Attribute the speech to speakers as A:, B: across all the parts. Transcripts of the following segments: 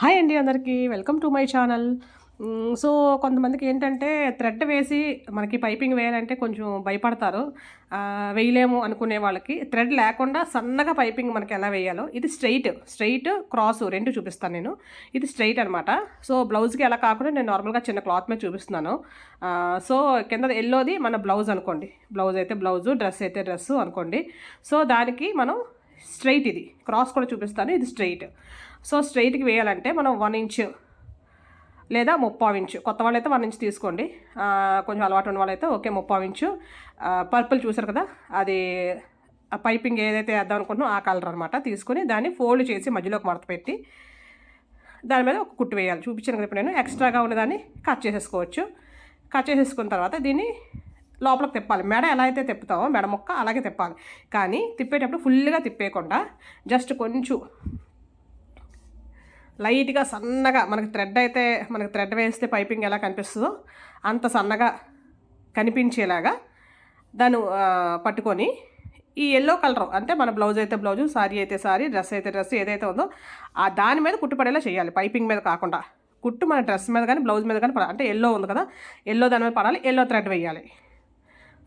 A: Hi అండి అందరికీ. Welcome to my channel. So కొంతమందికి ఏంటంటే థ్రెడ్ వేసి మనకి పైపింగ్ వేయాలంటే కొంచెం భయపడతారు. వేయలేము అనుకునే వాళ్ళకి. థ్రెడ్ లేకుండా సన్నగా పైపింగ్ మనకి ఎలా వేయాలో ఇది స్ట్రైట్ స్ట్రైట్ క్రాస్ రెండు చూపిస్తాను నేను. ఇది స్ట్రైట్ అనమాట సో బ్లౌజ్కి ఎలా కాకుండా నేను నార్మల్గా చిన్న క్లాత్ మీద చూపిస్తున్నాను. సో కింద ఎల్లోది మన బ్లౌజ్ అనుకోండి. బ్లౌజ్ అయితే బ్లౌజు డ్రెస్ అయితే డ్రెస్సు అనుకోండి. సో దానికి మనం స్ట్రైట్ ఇది. క్రాస్ కూడా చూపిస్తాను. ఇది స్ట్రైట్. సో స్ట్రైట్కి వేయాలంటే మనం వన్ ఇంచ్ లేదా ముప్పావు ఇంచు. కొత్త వాళ్ళైతే వన్ ఇంచ్ తీసుకోండి. కొంచెం అలవాటు ఉన్న వాళ్ళైతే ఓకే ముప్పావు ఇంచు. పర్పుల్ చూసారు కదా? అది ఆ పైపింగ్ ఏదైతే వేద్దాం అనుకుంటున్నాం ఆ కలర్ అనమాట తీసుకొని దాన్ని ఫోల్డ్ చేసి మధ్యలోకి మడత పెట్టి దాని మీద ఒక కుట్టు వేయాలి. చూపించాను కదా ఇప్పుడు నేను. ఎక్స్ట్రాగా ఉన్నదాన్ని కట్ చేసేసుకోవచ్చు. కట్ చేసేసుకున్న తర్వాత దీన్ని లోపలికి తిప్పాలి. మెడ ఎలా అయితే తిప్పుతామో మెడ మొక్క అలాగే తిప్పాలి. కానీ తిప్పేటప్పుడు ఫుల్గా తిప్పేయకుండా జస్ట్ కొంచెం లైట్గా సన్నగా మనకి థ్రెడ్ అయితే మనకి థ్రెడ్ వేస్తే పైపింగ్ ఎలా కనిపిస్తుందో అంత సన్నగా కనిపించేలాగా దాన్ని పట్టుకొని ఈ ఎల్లో కలర్ అంటే మన బ్లౌజ్ అయితే బ్లౌజు సారీ అయితే సారీ డ్రెస్ అయితే డ్రెస్ ఏదైతే ఉందో ఆ దాని మీద కుట్టుపడేలా చేయాలి. పైపింగ్ మీద కాకుండా కుట్టు మన డ్రెస్ మీద కానీ బ్లౌజ్ మీద కానీ పడాలి. అంటే ఎల్లో ఉంది కదా ఎల్లో దాని మీద పడాలి ఎల్లో థ్రెడ్ వేయాలి.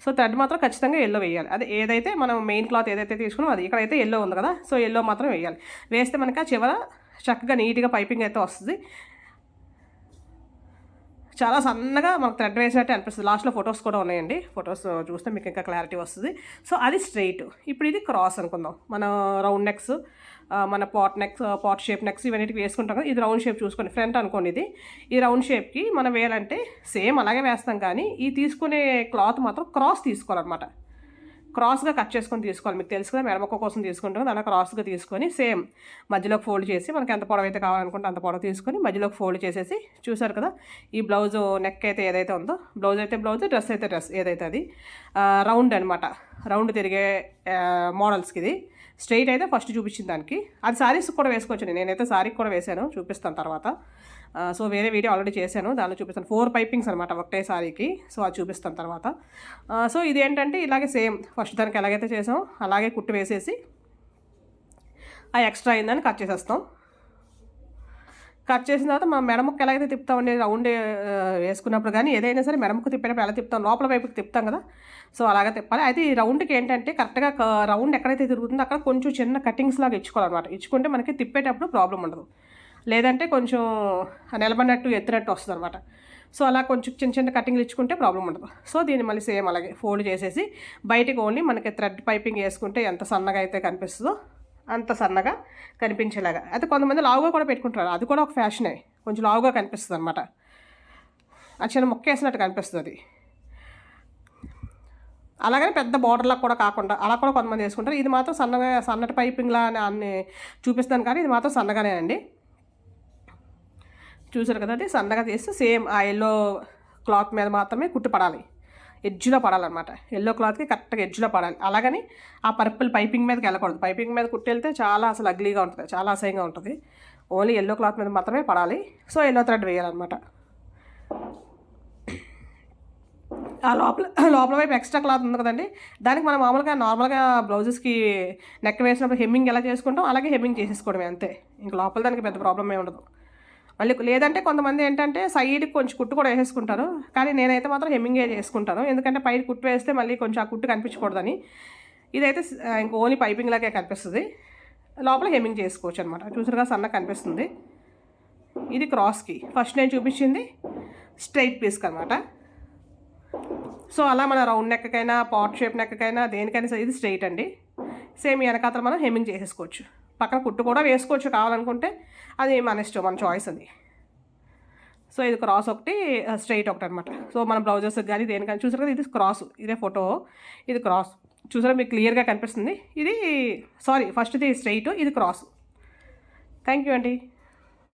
A: సో థ్రెడ్ మాత్రం ఖచ్చితంగా ఎల్లో వేయాలి. అది ఏదైతే మనం మెయిన్ క్లాత్ ఏదైతే తీసుకున్నామో అది ఇక్కడైతే ఎల్లో ఉంది కదా సో ఎల్లో మాత్రం వేయాలి. వేస్తే మనకి ఆ చివర చక్కగా నీట్గా పైపింగ్ అయితే వస్తుంది. చాలా సన్నగా మనకు థ్రెడ్ వేసినట్టు అనిపిస్తుంది. లాస్ట్లో ఫొటోస్ కూడా ఉన్నాయండి. ఫొటోస్ uh, చూస్తే మీకు ఇంకా క్లారిటీ వస్తుంది. సో అది స్ట్రైట్ ఇప్పుడు ఇది క్రాస్ అనుకుందాం. మన రౌండ్ నెక్స్ uh, మన pot necks pot shape necks ఇవన్నిటికి వేసుకుంటాం కదా. ఇది రౌండ్ షేప్ చూసుకోండి. ఫ్రంట్ అనుకోండి ఇది. ఈ రౌండ్ షేప్కి మనం వేయాలంటే సేమ్ అలాగే వేస్తాం కానీ ఈ తీసుకునే క్లాత్ మాత్రం క్రాస్ తీసుకోవాలన్నమాట. క్రాస్గా కట్ చేసుకొని తీసుకోవాలి. మీకు తెలుసు కదా మెడమొక్క కోసం తీసుకుంటాం అలా క్రాస్గా తీసుకొని సేమ్ మధ్యలోకి ఫోల్డ్ చేసి మనకి ఎంత పొడవు అయితే కావాలనుకుంటే అంత పొడవు తీసుకొని మధ్యలోకి ఫోల్డ్ చేసేసి చూసారు కదా ఈ బ్లౌజ్ నెక్ అయితే ఏదైతే ఉందో బ్లౌజ్ అయితే బ్లౌజ్ డ్రెస్ అయితే డ్రెస్ ఏదైతే అది రౌండ్ అనమాట రౌండ్ తిరిగే మోడల్స్కి ఇది. స్ట్రైట్ అయితే ఫస్ట్ చూపించిన దానికి. అది శారీస్ కూడా వేసుకోవచ్చు నేనైతే శారీకి కూడా వేసాను. చూపిస్తాను తర్వాత. సో వేరే వీడియో ఆల్రెడీ చేశాను. దానిలో చూపిస్తాను. ఫోర్ పైపింగ్స్ అనమాట ఒకటే శారీకి సో అది చూపిస్తాను తర్వాత. సో ఇది ఏంటంటే ఇలాగే సేమ్ ఫస్ట్ దానికి ఎలాగైతే చేసామో అలాగే కుట్టు వేసేసి ఆ ఎక్స్ట్రా అయిందని కట్ చేసేస్తాం. కట్ చేసిన తర్వాత మనం మెడముక్క ఎలాగైతే తిప్పుతాం తిప్పుతామండి రౌండ్ వేసుకున్నప్పుడు కానీ ఏదైనా సరే మెడముక్క తిప్పేటప్పుడు ఎలా తిప్పుతాం. లోపల వైపుకి తిప్పుతాం కదా. సో అలాగే తిప్పాలి. అయితే ఈ రౌండ్కి ఏంటంటే కరెక్ట్గా రౌండ్ ఎక్కడైతే తిరుగుతుందో అక్కడ కొంచెం చిన్న కటింగ్స్ లాగా ఇచ్చుకోవాలన్నమాట. ఇచ్చుకుంటే మనకి తిప్పేటప్పుడు ప్రాబ్లం ఉండదు. లేదంటే కొంచెం నిలబడినట్టు ఎత్తినట్టు వస్తుంది అనమాట సో అలా కొంచెం చిన్న చిన్న కటింగ్లు ఇచ్చుకుంటే ప్రాబ్లం ఉండదు. సో దీన్ని మళ్ళీ సేమ్ అలాగే ఫోల్డ్ చేసేసి బయటకు ఓన్లీ మనకి థ్రెడ్ పైపింగ్ వేసుకుంటే ఎంత సన్నగా అయితే కనిపిస్తుందో అంత సన్నగా కనిపించేలాగా. అయితే కొంతమంది లావుగా కూడా పెట్టుకుంటారు. అది కూడా ఒక ఫ్యాషనే. కొంచెం లావుగా కనిపిస్తుంది అనమాట ఆ చిన్న మొక్క వేసినట్టు కనిపిస్తుంది. అది అలాగనే పెద్ద బోర్డర్లా కూడా కాకుండా అలా కూడా కొంతమంది వేసుకుంటారు. ఇది మాత్రం సన్నగా సన్నటి పైపింగ్లా అని అన్ని చూపిస్తాను కానీ ఇది మాత్రం సన్నగానే అండి. చూసారు కదా అది? సన్నగా చేస్తే సేమ్ ఆ ఎల్లో క్లాత్ మీద మాత్రమే కుట్టుపడాలి పడాలి. ఎడ్జ్లో పడాలన్నమాట. ఎల్లో క్లాత్కి కరెక్ట్గా ఎడ్జ్లో పడాలి. అలాగని ఆ పర్పుల్ పైపింగ్ మీదకి వెళ్ళకూడదు. పైపింగ్ మీద కుట్టెళ్తే చాలా అసలు అగ్లీగా ఉంటుంది చాలా అసహ్యంగా ఉంటుంది. ఓన్లీ ఎల్లో క్లాత్ మీద మాత్రమే పడాలి. సో ఎల్లో థ్రెడ్ వేయాలన్నమాట. ఆ లోపల లోపల వైపు ఎక్స్ట్రా క్లాత్ ఉంది కదండి. దానికి మనం మామూలుగా నార్మల్గా బ్లౌజెస్కి నెక్ వేసినప్పుడు హెమ్మింగ్ ఎలా చేసుకుంటాం అలాగే హెమ్మింగ్ చేసేసుకోవడమే అంతే. ఇంక లోపల దానికి పెద్ద ప్రాబ్లం ఏమి ఉండదు. మళ్ళీ లేదంటే కొంతమంది ఏంటంటే సైడ్కి కొంచెం కుట్టు కూడా వేసేసుకుంటారు. కానీ నేనైతే మాత్రం హెమ్మింగే చేసుకుంటాను. ఎందుకంటే పైన కుట్టు వేస్తే మళ్ళీ కొంచెం ఆ కుట్టు కనిపించకూడదని. ఇదైతే ఇంక ఓన్లీ పైపింగ్ లాగే కనిపిస్తుంది. లోపల హెమ్మింగ్ చేసుకోవచ్చు అనమాట చూసారుగా సన్న కనిపిస్తుంది. ఇది క్రాస్కి ఫస్ట్ నేను చూపించింది స్ట్రైట్ పీస్కి అనమాట సో అలా మన రౌండ్ నెక్కకైనా పాట్ షేప్ నెక్కకైనా దేనికైనా సరే ఇది స్ట్రైట్ అండి. సేమ్ వెనకాతలు మనం హెమ్మింగ్ చేసేసుకోవచ్చు. పక్కన కుట్టు కూడా వేసుకోవచ్చు కావాలనుకుంటే అది మన ఇష్టం మన చాయిస్ అది. సో ఇది క్రాస్ ఒకటి స్ట్రైట్ ఒకటి అనమాట సో మన బ్లౌజెస్ కానీ దేనికని చూసారు కదా ఇది క్రాస్ ఇదే ఫోటో ఇది క్రాస్ చూసారా మీకు క్లియర్గా కనిపిస్తుంది. ఇది సారీ ఫస్ట్ది స్ట్రైట్ ఇది క్రాస్ థ్యాంక్ యూ అండి